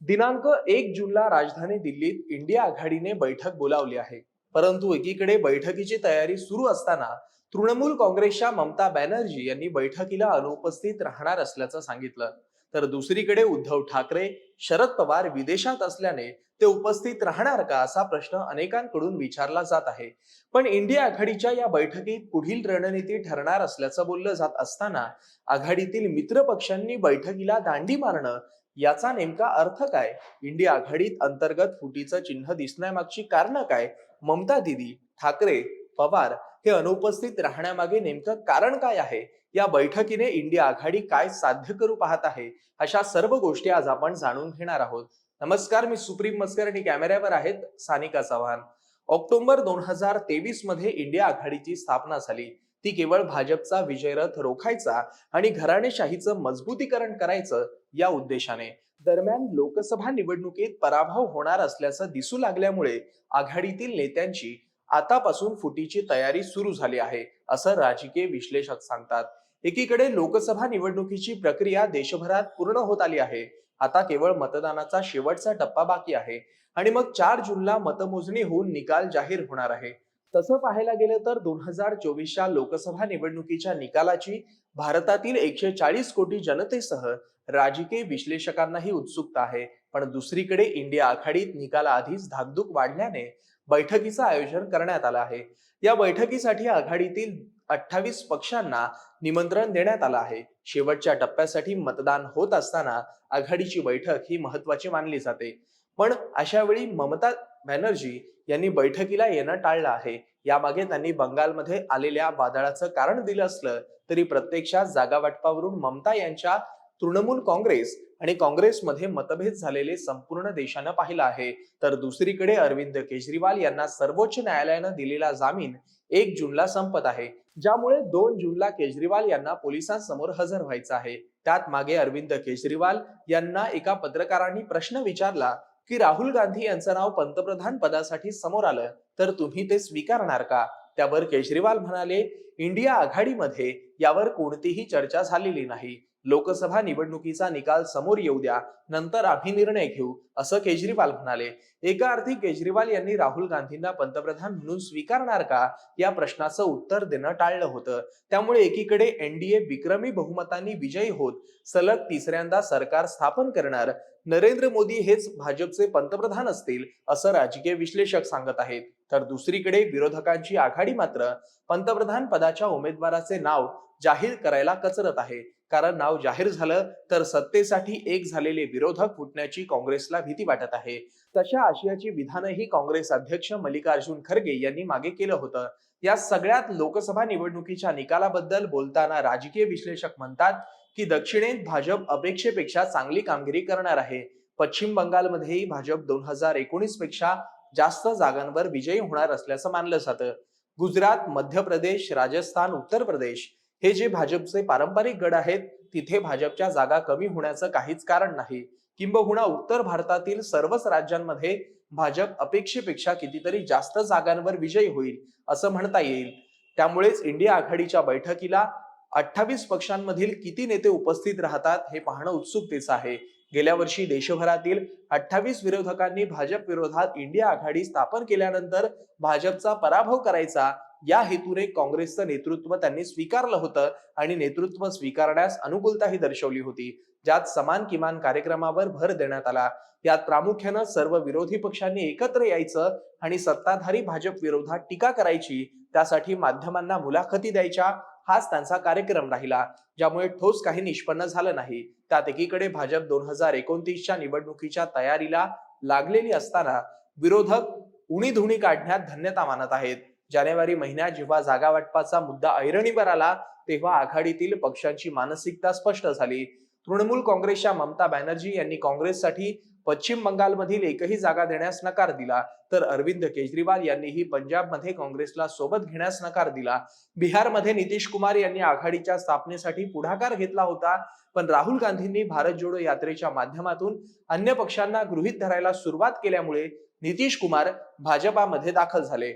दिनांक एक जूनला राजधानी दिल्लीत इंडिया आघाडीने बैठक बोलावली आहे. परंतु एकीकडे बैठकीची तयारी सुरू असताना तृणमूल काँग्रेसच्या ममता बॅनर्जी यांनी बैठकीला अनुपस्थित राहणार असल्याचं सांगितलं. तर दुसरीकडे उद्धव ठाकरे शरद पवार विदेशात असल्याने ते उपस्थित राहणार का असा प्रश्न अनेकांकडून विचारला जात आहे. पण इंडिया आघाडीच्या या बैठकीत पुढील रणनीती ठरणार असल्याचं बोललं जात असताना आघाडीतील मित्र पक्षांनी बैठकीला दांडी मारणं याचा नेमका अर्थ काय? इंडिया आघाडीत अंतर्गत फुटीचं चिन्ह दिसण्यामागची कारणं काय? ममता दिदी ठाकरे पवार हे अनुपस्थित राहण्यामागे नेमकं कारण काय आहे? या बैठकीने इंडिया आघाडी काय साध्य करू पाहत आहे? अशा सर्व गोष्टी आज आपण जाणून घेणार आहोत. नमस्कार मी सुप्रीम मस्कर आणि कॅमेऱ्यावर आहेत सानिका चव्हाण. ऑक्टोबर दोन हजार तेवीसमध्ये इंडिया आघाडीची स्थापना झाली. ती केवळ भाजपचा विजयरथ रोखायचा आणि घराणेशाहीचं मजबूतीकरण करायचं या उद्देशाने. दरम्यान लोकसभा निवडणुकीत पराभव होणार असल्याचं दिसू लागल्यामुळे आघाडीतील नेत्यांची आतापासून फुटीची तयारी सुरू झाली आहे असं राजकीय विश्लेषक सांगतात. एकीकडे लोकसभा निवडणुकीची प्रक्रिया देशभरात पूर्ण होत आली आहे आता केवळ मतदानाचा शेवटचा टप्पा बाकी आहे आणि मग चार जूनला मतमोजणी होऊन निकाल जाहीर होणार आहे. तसं पाहायला गेलं तर दोन हजार चोवीसच्या लोकसभा निवडणुकीच्या निकालाची भारतातील एकशे चाळीस कोटी जनतेसह राजकीय विश्लेषकांनाही उत्सुकता आहे. पण दुसरीकडे इंडिया आघाडीत निकालाआधीच धाकधूक वाढल्याने बैठकीचं आयोजन करण्यात आलं आहे. या बैठकीसाठी आघाडीतील अठ्ठावीस पक्षांना निमंत्रण देण्यात आलं आहे. शेवटच्या टप्प्यासाठी मतदान होत असताना आघाडीची बैठक ही महत्वाची मानली जाते. पण अशा वेळी ममता बॅनर्जी यांनी बैठकीला येणं टाळलं आहे. यामागे त्यांनी बंगालमध्ये आलेल्या वादळाचं कारण दिलं असलं तरी प्रत्यक्षात जागा वाटपावरून ममता यांच्या तृणमूल काँग्रेस आणि काँग्रेसमध्ये मतभेद झालेले संपूर्ण देशानं पाहिलं आहे. तर दुसरीकडे अरविंद केजरीवाल यांना सर्वोच्च न्यायालयानं दिलेला जामीन एक जूनला संपत आहे. ज्यामुळे दोन जूनला केजरीवाल यांना पोलिसांसमोर हजर व्हायचं आहे. त्यात मागे अरविंद केजरीवाल यांना एका पत्रकारांनी प्रश्न विचारला की राहुल गांधी यांचं नाव पंतप्रधान पदासाठी समोर आलं तर तुम्ही ते स्वीकारणार का? त्यावर केजरीवाल म्हणाले इंडिया आघाडीमध्ये यावर कोणतीही चर्चा झालेली नाही. लोकसभा निवडणुकीचा निकाल समोर येऊ द्या नंतर आम्ही निर्णय घेऊ असं केजरीवाल म्हणाले. एका अर्थी केजरीवाल यांनी राहुल गांधींना पंतप्रधान म्हणून स्वीकारणार का? या प्रश्नाचं उत्तर देणं टाळलं होतं. त्यामुळे एकीकडे एनडीए विक्रमी बहुमतांनी विजयी होत सलग तिसऱ्यांदा सरकार स्थापन करणार. नरेंद्र मोदी हेच भाजपचे पंतप्रधान असतील असं राजकीय विश्लेषक सांगत आहेत. तर दुसरीकडे विरोधकांची आघाडी मात्र पंतप्रधान पदाच्या उमेदवाराचे नाव जाहीर करायला कचरत आहे. कारण नाव जाहीर झालं तर सत्तेसाठी एक झालेले विरोधक फुटण्याची काँग्रेसला भीती वाटत आहे. तशा आशयाची विधानही काँग्रेस अध्यक्ष मल्लिकार्जुन खरगे यांनी मागे केलं होतं. या सगळ्यात लोकसभा निवडणुकीच्या निकालाबद्दल बोलताना राजकीय विश्लेषक म्हणतात की दक्षिणेत भाजप अपेक्षेपेक्षा चांगली कामगिरी करणार आहे. पश्चिम बंगालमध्येही भाजप दोन हजार एकोणीसपेक्षा जास्त जागांवर विजयी होणार असल्याचं मानलं जातं. गुजरात मध्य प्रदेश राजस्थान उत्तर प्रदेश हे जे भाजपचे पारंपरिक गड आहेत तिथे भाजपच्या जागा कमी होण्याचं काहीच कारण नाही. किंबहुना उत्तर भारतातील सर्वच राज्यांमध्ये भाजप अपेक्षेपेक्षा कितीतरी जास्त जागांवर विजयी होईल असं म्हणता येईल. त्यामुळेच इंडिया आघाडीच्या बैठकीला अठ्ठावीस पक्षांमधील किती नेते उपस्थित राहतात हे पाहणं उत्सुकतेचं आहे. गेल्या वर्षी देशभरातील अठ्ठावीस विरोधकांनी भाजप विरोधात इंडिया आघाडी स्थापन केल्यानंतर भाजपचा पराभव करायचा या हेतूने काँग्रेसचं नेतृत्व त्यांनी स्वीकारलं होतं आणि नेतृत्व स्वीकारण्यास अनुकूलताही दर्शवली होती. ज्यात समान किमान कार्यक्रमावर भर देण्यात आला. यात प्रामुख्यानं सर्व विरोधी पक्षांनी एकत्र यायचं आणि सत्ताधारी भाजप विरोधात टीका करायची त्यासाठी माध्यमांना मुलाखती द्यायच्या हाच त्यांचा कार्यक्रम राहिला ज्यामुळे ठोस काही निष्पन्न झालं नाही. त्यात एकीकडे भाजप दोन हजार एकोणतीसच्या निवडणुकीच्या तयारीला लागलेली असताना विरोधक उणी धुणी काढण्यात धन्यता मानत आहेत. जानेवारी महिन्यात जेव्हा जागा वाटपाचा मुद्दा ऐरणीवर आला तेव्हा आघाडीतील पक्षांची मानसिकता स्पष्ट झाली. तृणमूल काँग्रेसच्या ममता बॅनर्जी यांनी काँग्रेससाठी पश्चिम बंगालमधील एकही जागा देण्यास नकार दिला तर अरविंद केजरीवाल यांनीही पंजाबमध्ये काँग्रेसला सोबत घेण्यास नकार दिला. बिहारमध्ये नितीश कुमार यांनी आघाडीच्या स्थापनेसाठी पुढाकार घेतला होता पण राहुल गांधींनी भारत जोडो यात्रेच्या माध्यमातून अन्य पक्षांना गृहीत धरायला सुरुवात केल्यामुळे नितीश कुमार भाजपामध्ये दाखल झाले.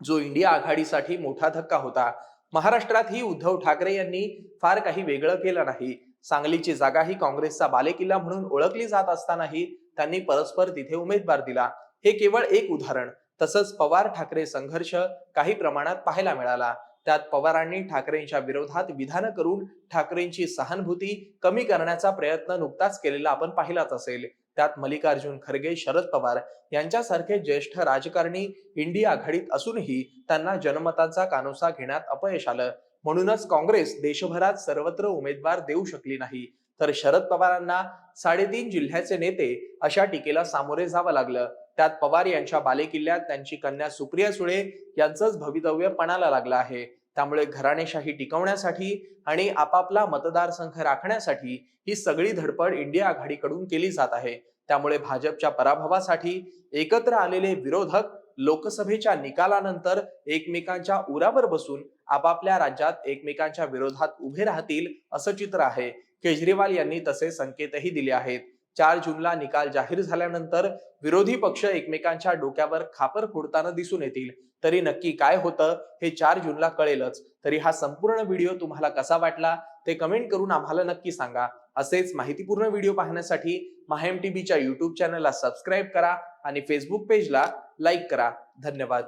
जो इंडिया आघाडीसाठी मोठा धक्का होता. महाराष्ट्रातही उद्धव ठाकरे यांनी फार काही वेगळं केलं नाही. सांगलीची जागा ही काँग्रेसचा बालेकिल्ला म्हणून ओळखली जात असतानाही त्यांनी परस्पर तिथे उमेदवार दिला. हे केवळ एक उदाहरण. तसंच पवार ठाकरे संघर्ष काही प्रमाणात पाहायला मिळाला. त्यात पवारांनी ठाकरेंच्या विरोधात विधानं करून ठाकरेंची सहानुभूती कमी करण्याचा प्रयत्न नुकताच केलेला आपण पाहिलाच असेल. त्यात मल्लिकार्जुन खरगे शरद पवार यांच्यासारखे ज्येष्ठ राजकारणी इंडिया आघाडीत असूनही त्यांना जनमतांचा कानोसा घेण्यात अपयश आलं. म्हणूनच काँग्रेस देशभरात सर्वत्र उमेदवार देऊ शकली नाही. तर शरद पवारांना साडेतीन जिल्ह्याचे नेते अशा टीकेला सामोरे जावं लागलं. त्यात पवार यांच्या बालेकिल्ल्यात त्यांची कन्या सुप्रिया सुळे यांचंच भवितव्य पणाला लागलं आहे. त्यामुळे घराणेशाही टिकवण्यासाठी आणि आपापला मतदारसंघ राखण्यासाठी ही सगळी धडपड इंडिया आघाडीकडून केली जात आहे. त्यामुळे भाजपच्या पराभवासाठी एकत्र आलेले विरोधक लोकसभेच्या निकालानंतर एकमेकांच्या उरावर बसून आपापल्या राज्यात एकमेकांच्या विरोधात उभे राहतील असं चित्र आहे. केजरीवाल यांनी तसे संकेतही दिले आहेत. चार जूनला निकाल जाहीर झाल्यानंतर विरोधी पक्ष एकमेकांच्या डोक्यावर खापर फोडताना दिसून येतील. तरी नक्की काय होतं हे चार जूनला कळेलच. तरी हा संपूर्ण व्हिडिओ तुम्हाला कसा वाटला? ते कमेंट करून आम्हाला नक्की सांगा. असेच माहितीपूर्ण व्हिडिओ पाहण्यासाठी माहेम टीव्हीच्या युट्यूब चॅनलला सबस्क्राईब करा आणि फेसबुक पेजला लाईक करा. धन्यवाद.